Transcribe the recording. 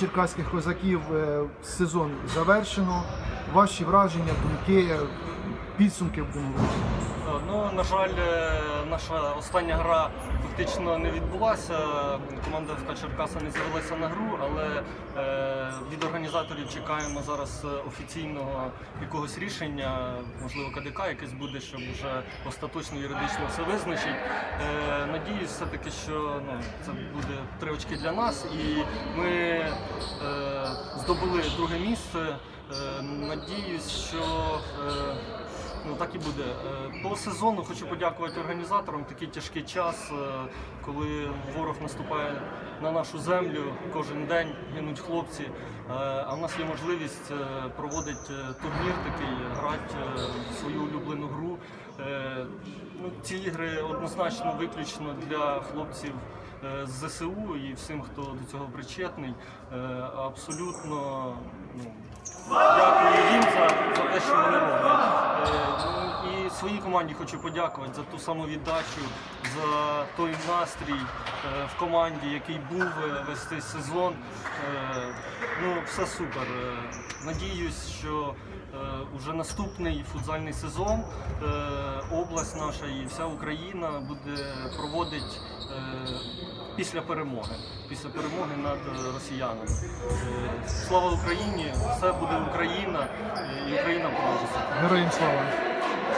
черкаських козаків е, сезон завершено. Ваші враження, думки, підсумки будемо. Ну, на жаль, е, наша остання гра фактично не відбулася. Команда ФК Черкаса не з'явилася на гру, але е, від організаторів чекаємо зараз офіційного якогось рішення, можливо, КДК якесь буде, щоб вже остаточно юридично все визначить. Надіюсь, все-таки, що ну, це буде три для нас, і ми е, здобули друге місце. Е, надіюсь, що. Е, Ну так і буде. Е, По сезону хочу подякувати організаторам. Такий тяжкий час, е, коли ворог наступає на нашу землю кожен день, гинуть хлопці. Е, А в нас є можливість проводити турнір такий, грати в свою улюблену гру. Ну, ці ігри однозначно виключно для хлопців е, з ЗСУ і всім, хто до цього причетний. Е, Абсолютно ну, дякую їм за, за те, що вони роблять. Е, ну, І своїй команді хочу подякувати за ту самовіддачу, за той настрій в команді, який був весь цей сезон. Ну, все супер. Надіюсь, що е, уже наступний футзальний сезон область наша і вся Україна буде проводити е, після перемоги. Після перемоги над е, росіянами. Е, Слава Україні! Все буде Україна і Україна переможе. Героям слава!